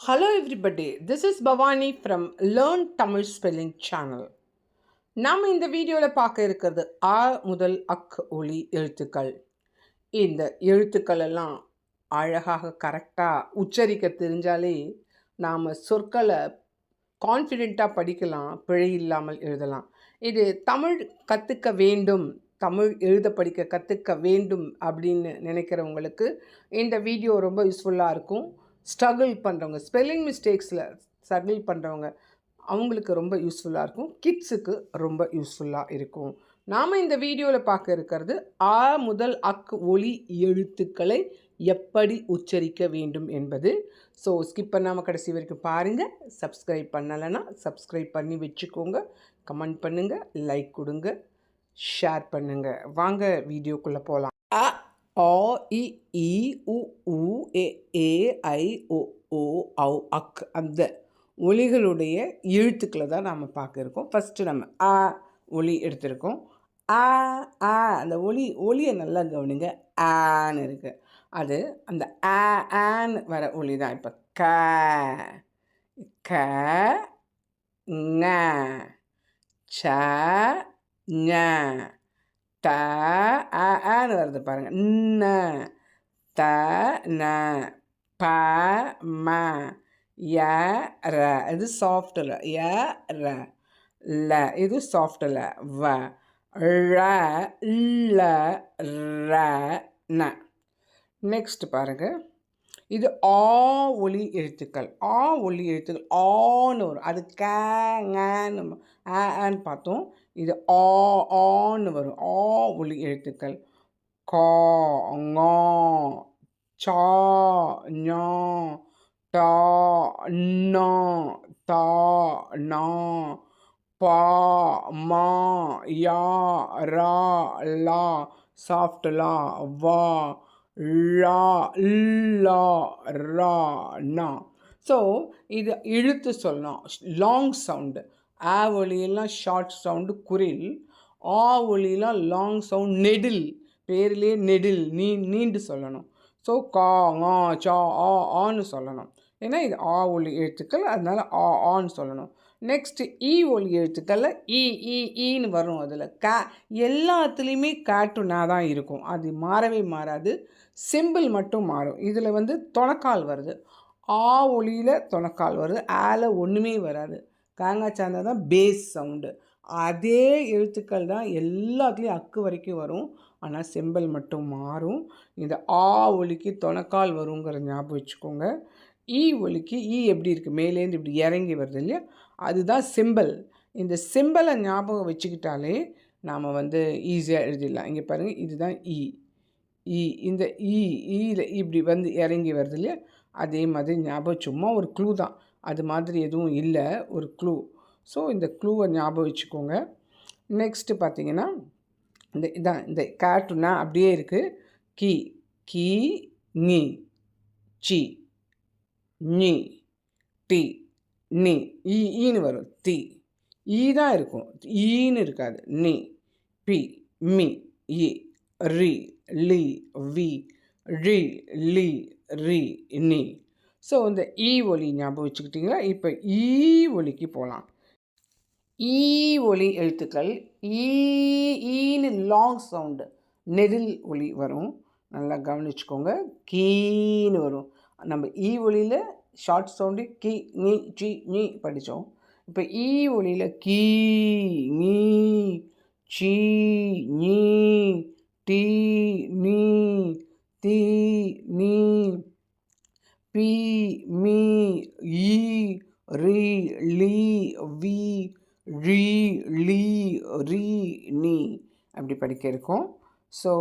Hello everybody this is Bhavani from learn Tamil spelling channel நாம் இந்த வீடியோவில் பார்க்க இருக்கிறது ஆ முதல் அக் ஒலி எழுத்துக்கள். இந்த எழுத்துக்கள் எல்லாம் அழகாக கரெக்டாக உச்சரிக்க தெரிஞ்சாலே நாம் சொற்களை கான்ஃபிடெண்ட்டாக படிக்கலாம் பிழை இல்லாமல் எழுதலாம். இது தமிழ் கற்றுக்க வேண்டும் தமிழ் எழுத படிக்க கற்றுக்க வேண்டும் அப்படின்னு நினைக்கிறவங்களுக்கு இந்த வீடியோ ரொம்ப யூஸ்ஃபுல்லாக இருக்கும். ஸ்ட்ரகிள் பண்ணுறவங்க ஸ்பெல்லிங் மிஸ்டேக்ஸில் ஸ்ட்ரகிள் பண்ணுறவங்க அவங்களுக்கு ரொம்ப யூஸ்ஃபுல்லாக இருக்கும். கிட்ஸுக்கு ரொம்ப யூஸ்ஃபுல்லாக இருக்கும். நாம் இந்த வீடியோவில் பார்க்க இருக்கிறது ஆ முதல் அக் ஒலி எழுத்துக்களை எப்படி உச்சரிக்க வேண்டும் என்பது. ஸோ ஸ்கிப் பண்ணாமல் கடைசி வரைக்கும் பாருங்கள் சப்ஸ்கிரைப் பண்ணலைன்னா சப்ஸ்கிரைப் பண்ணி வச்சுக்கோங்க. கமெண்ட் பண்ணுங்கள் லைக் கொடுங்க ஷேர் பண்ணுங்கள் வாங்க வீடியோக்குள்ளே போகலாம் அ ஆ இ உ உ ஏ ஏ ஐ ஓ ஓ ஔ அக் அந்த ஒலிகளுடைய எழுத்துக்களை தான் நாம் பார்க்க இருக்கோம். ஃபஸ்ட்டு நம்ம ஆ ஒலி எடுத்திருக்கோம். ஆ ஆ அந்த ஒலி ஒலியை நல்லா கவனிங்க. ஆன்னு இருக்குது அது அந்த ஆ ஆன்னு வர ஒலி தான். இப்போ க க ஞ ச ஞ. த ஆ ஆன்னு வருது பாருங்கள் ந த ந ப ம ய ர. இது சாஃப்டில் ய ர. ல. இது சாஃப்டில் வ. ழ ல ர ந. நெக்ஸ்ட் பாருங்கள் இது ஆ ஒலி எழுத்துக்கள். ஆ ஒலி எழுத்துக்கள். ஆன்னு வரும். அது கேங்கன்னு ஆன்னு பார்த்தோம். இது ஆ ஆன்னு வரும். ஆ ஒளி எழுத்துக்கள். கா ngா சா ஞா டா நா தா நா பா மா யா ரா லா சாஃப்ட் லா வா லா லா ரா நா. ஸோ இது இழுத்து சொல்லலாம். Long sound. ஆ ஒலியெல்லாம் ஷார்ட் சவுண்டு குரில் ஆ ஒலியெல்லாம் லாங் சவுண்ட் நெடில் பேர்லேயே நெடில் நீ நீண்டு சொல்லணும். ஸோ கா ஆ சா ஆ ஆன்னு சொல்லணும். ஏன்னா இது ஆ ஒலி எழுத்துக்கள் அதனால் ஆ ஆன்னு சொல்லணும். நெக்ஸ்ட்டு ஈ ஒலி எழுத்துக்களில் ஈ ஈ ஈன்னு வரும் அதில். கே எல்லாத்துலேயுமே கேட்டுனா தான் இருக்கும். அது மாறவே மாறாது. சிம்பிள் மட்டும் மாறும். இதில் வந்து தொணக்கால் வருது. ஆ ஒளியில் தொணக்கால் வருது. ஆல ஒன்றுமே வராது. தேங்காய் சாந்தா தான் பேஸ் சவுண்டு அதே எழுத்துக்கள் தான் எல்லாத்துலேயும் அக்கு வரைக்கும் வரும். ஆனால் செம்பல் மட்டும் மாறும். இந்த ஆ ஒலிக்கு தொணக்கால் வருங்கிற ஞாபகம் வச்சுக்கோங்க. ஈ ஒலிக்கு ஈ எப்படி இருக்குது மேலேருந்து இப்படி இறங்கி வருது இல்லையா? அதுதான் சிம்பல். இந்த சிம்பலை ஞாபகம் வச்சுக்கிட்டாலே நாம் வந்து ஈஸியாக எழுதிடலாம். இங்கே பாருங்கள் இதுதான் ஈ ஈ இந்த ஈ ஈயில் இப்படி வந்து இறங்கி வருது இல்லையா? அதே மாதிரி ஞாபகம். சும்மா ஒரு க்ளூ தான். அது மாதிரி எதுவும் இல்லை ஒரு க்ளூ ஸோ இந்த க்ளூவை ஞாபகம் வச்சுக்கோங்க. நெக்ஸ்ட்டு பார்த்தீங்கன்னா இந்த இதான் இந்த கேட்டுனா அப்படியே இருக்குது கி கி நீ சி நீ டி நீ ஈ ஈன்னு வரும். தி ஈ தான் இருக்கும். ஈன்னு இருக்காது. நீ பி மி இ ரி லி வி ரி லி ரி நீ ஸோ இந்த ஈ ஒலி ஞாபகம் வச்சுக்கிட்டிங்களா? இப்போ ஈ e ஒலிக்கு போகலாம் ஈ e ஒலி எழுத்துக்கள் ஈ ஈன்னு லாங் சவுண்டு நெடில் ஒலி வரும். நல்லா கவனிச்சுக்கோங்க. கீன்னு வரும். நம்ம ஈ ஒலியில் ஷார்ட் சவுண்டு கீ நீ சி நீ படித்தோம் இப்போ ஈ ஒலியில் கீ நீ சி நீ டி நீ தீ நீ பி மீ ஈ ரி லி வி ரி லி ரி நீ அப்படி படிக்க இருக்கும். ஸோ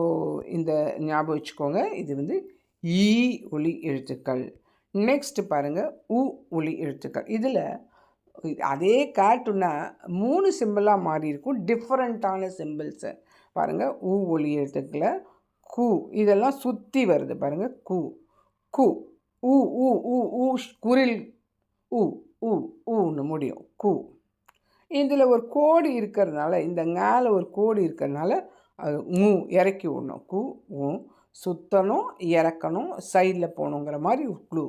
இந்த ஞாபகம் வச்சுக்கோங்க. இது வந்து ஈ ஒளி எழுத்துக்கள். நெக்ஸ்ட் பாருங்கள் உ ஒளி எழுத்துக்கள். இதில் அதே கேட்டுன்னா மூணு சிம்பிளாக மாறி இருக்கும். டிஃப்ரெண்ட்டான சிம்பிள்ஸு பாருங்கள் ஊ ஒளி எழுத்துக்களை. கு. இதெல்லாம் சுற்றி வருது. பாருங்கள் கு. கு. ஊ ஊ ஊ ஊ குரில் ஊ ஊ ஊன்னு முடியும். கூ. இதில் ஒரு கோடு இருக்கிறதுனால இந்த மேலே ஒரு கோடு இருக்கிறதுனால அது மூ இறக்கி விடணும். கூ ஊ சுற்றணும் இறக்கணும் சைடில் போகணுங்கிற மாதிரி க்ளூ.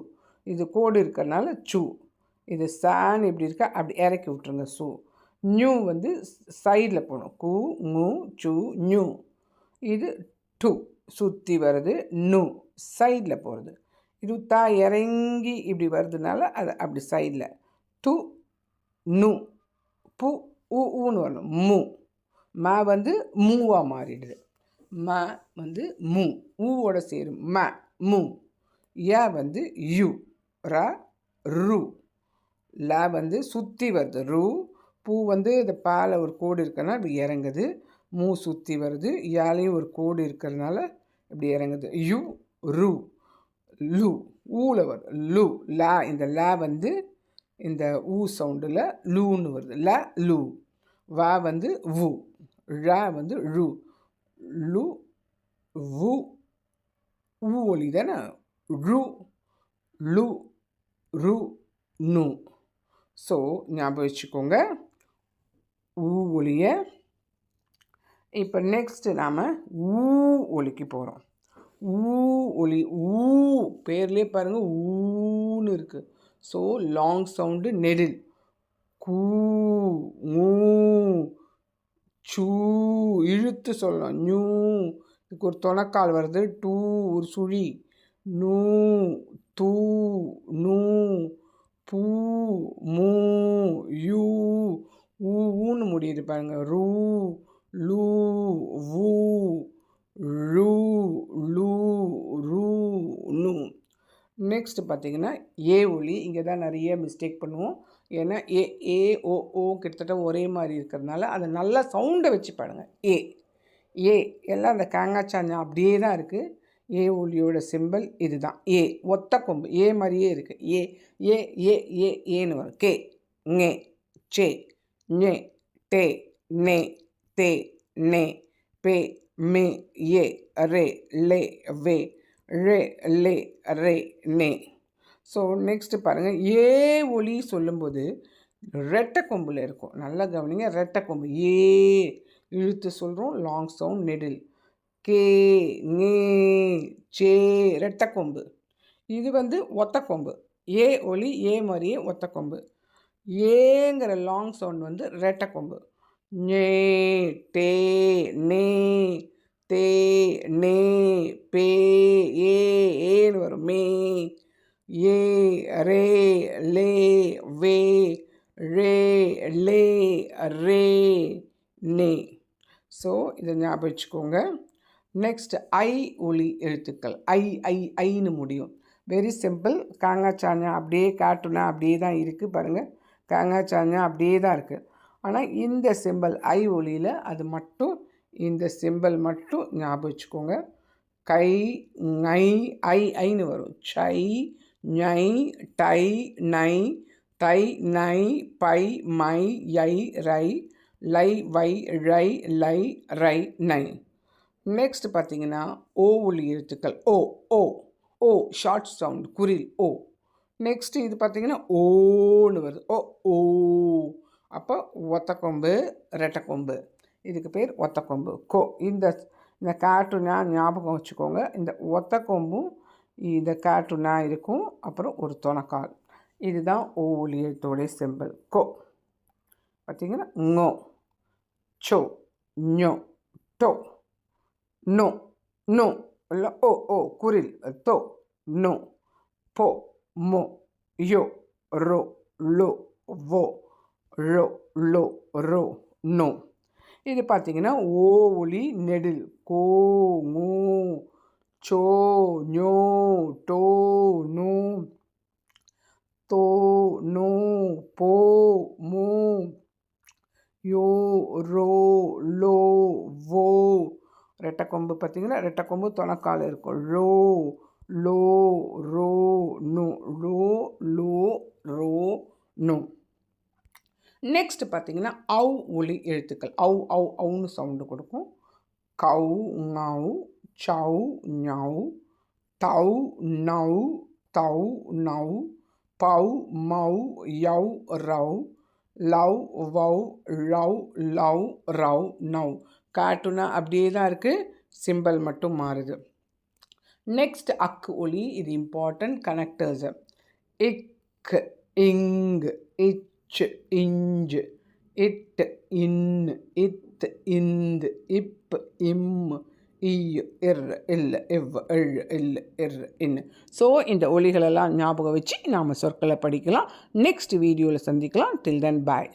இது கோடு இருக்கிறனால சூ. இது சான் இப்படி இருக்கா அப்படி இறக்கி விட்ருங்க சூ. நியூ வந்து சைடில் போகணும். கு மூ சூ நியூ இது டூ. சுற்றி வருது நு. சைடில் போகிறது. இது தா இறங்கி இப்படி வருதுனால அது அப்படி சைடில் டு நு பு உ ஊன்னு வரணும். மு. ம வந்து மூவாக மாறிடுது. ம வந்து மு. ஊவோட சேரும். ம மு. ய வந்து யு ர ரு. ல வந்து சுற்றி வருது. ரு பூ வந்து இந்த பால ஒரு கோடு இருக்கனா இப்படி இறங்குது. மூ சுற்றி வருது. யாலையும் ஒரு கோடு இருக்கிறதுனால இப்படி இறங்குது. யு ரூ. லு ஊவில் வருது லு லா இந்த லா வந்து இந்த ஊ சவுண்டில் லூன்னு வருது. ல லு. வா வந்து வு. ழ வந்து ழு. லு வு. ஊ ஒலி தானே? ரு லு ரு நு. ஸோ ஞாபகம் வச்சுக்கோங்க. ஊ ஒலியை. இப்போ நெக்ஸ்ட்டு நாம் ஊ ஒலிக்கு போகிறோம் ஊ ஒலி ஊ. பேர்லேயே பாருங்கள் ஊன்னு இருக்குது ஸோ லாங் சவுண்டு நெடில். கூ மூ சூ இழுத்து சொல்லலாம். நியூ இதுக்கு ஒரு தொணக்கால் வருது. டூ ஒரு சுழி. நூ தூ நூ பூ மூ யூ ஊன்னு முடியுது பாருங்க. ரூ லூ வூ. ழூ லூ ரூ நு. நெக்ஸ்ட் பார்த்தீங்கன்னா ஏ ஒலி. இங்கே தான் நிறைய மிஸ்டேக் பண்ணுவோம். ஏன்னா ஏ ஏ ஓ ஓ கிட்டத்தட்ட ஒரே மாதிரி இருக்கிறதுனால அதை நல்லா சவுண்டை வச்சு பாடுங்க. ஏ. ஏ. எல்லாம் அந்த காங்காச்சாஞ்சா அப்படியே தான் இருக்குது ஏ ஒலியோட சிம்பிள் இதுதான். ஏ. ஒத்த கொம்பு. ஏ மாதிரியே இருக்குது ஏ ஏ ஏ ஏ ஏன்னு வரும். கே. ஞே சே. ஞே. டே நே தே. நே பே. மே ஏ ரே லே வே ரே லே ரே நே ஸோ நெக்ஸ்ட்டு பாருங்கள் ஏ ஒலி சொல்லும்போது ரெட்டை கொம்பில் இருக்கும். நல்லா கவனிங்க. ரெட்டை கொம்பு. ஏ இழுத்து சொல்கிறோம் லாங் சவுண்ட் நெடில் கே நே சே ரெட்டை கொம்பு. இது வந்து ஒத்த கொம்பு. ஏ ஒலி ஏ மாதிரியே ஒத்த கொம்பு. ஏங்கிற லாங் சவுண்ட் வந்து ரெட்டை கொம்பு. ஞே தே நே தே நே பே ஏ ஏன்னு வரும். மே ஏ ரே லே வே ரே லே ரே நே. ஸோ இதை ஞாபகம் வச்சுக்கோங்க. நெக்ஸ்ட் ஐ ஒளி எழுத்துக்கள். ஐ ஐ ஐன்னு முடியும். வெரி சிம்பிள் காங்கா சாஞ்சா அப்படியே காட்டுனா அப்படியே தான் இருக்குது பாருங்கள் காங்கா சாஞ்சா அப்படியே தான் இருக்குது ஆனால் இந்த சிம்பல் ஐ ஒளியில் அது மட்டும் இந்த சிம்பல் மட்டும் ஞாபகம் வச்சுக்கோங்க. கை ஐ ஐ ஐன்னு வரும். சை ஞை டை நை தை நை பை மை யை ரை லை வை ழை லை ரை நை நெக்ஸ்ட் பார்த்தீங்கன்னா ஓ ஒளி எழுத்துக்கள். ஓ ஓ ஓ ஷார்ட் சவுண்ட் குரில் ஓ. நெக்ஸ்ட் இது பார்த்தீங்கன்னா ஓன்னு வருது. ஓ ஓ. அப்போ ஒத்தக்கொம்பு ரெட்டைக்கொம்பு. இதுக்கு பேர் ஒத்தக்கொம்பு. கோ இந்த இந்த கார்ட்டூனா ஞாபகம் வச்சுக்கோங்க. இந்த ஒத்தக்கொம்பும் இந்த கார்ட்டூனா இருக்கும். அப்புறம் ஒரு துணக்கால். இதுதான் ஓ எழுத்தோடைய சிம்பிள் கோ. பார்த்தீங்கன்னா ஞோ சோ ஞோ. டோ நோ. நோ. இல்லை ஓ ஓ குரில். தோ. நோ. போ. மோ. யோ. ரோ. லோ. வோ. ழோ லோ ரோ நோ. இது பார்த்தீங்கன்னா ஓ ஒளி நெடில். கோ மூ சோ ஞோ டோ நோ தோ நோ போ மோ யோ ரோ லோ வோ. ரெட்டை கொம்பு பார்த்தீங்கன்னா ரெட்டைக்கொம்பு தொணக்கால் இருக்கும். ரோ லோ ரோ நோ ரோ லோ ரோ நோ. நெக்ஸ்ட் பார்த்தீங்கன்னா அவு ஒலி எழுத்துக்கள். அவு அவு அவுன்னு சவுண்டு கொடுக்கும். கவு நவு சவு ஞவு தவு நவு தவு நவு பவு மவு யவ் ரவ் லவ் வவ் லவ் லவ் ரவ் நவ் காட்டுனா அப்படியே தான் இருக்குது சிம்பிள் மட்டும் மாறுது. நெக்ஸ்ட் அக்கு ஒலி. இது இம்பார்ட்டன்ட் கனெக்டர்ஸு இக்கு இங்கு இச் இஞ்சு இட்டு இன்னு இத்து இந்து இப்பு இம்மு இய் இர் இல்லை இவ் இழ் இல்லை இர் இன்னு. ஸோ இந்த ஒலிகளெல்லாம் ஞாபகம் வச்சு நாம் சொற்களை படிக்கலாம். நெக்ஸ்ட் வீடியோவில் சந்திக்கலாம். டில் தென் பாய்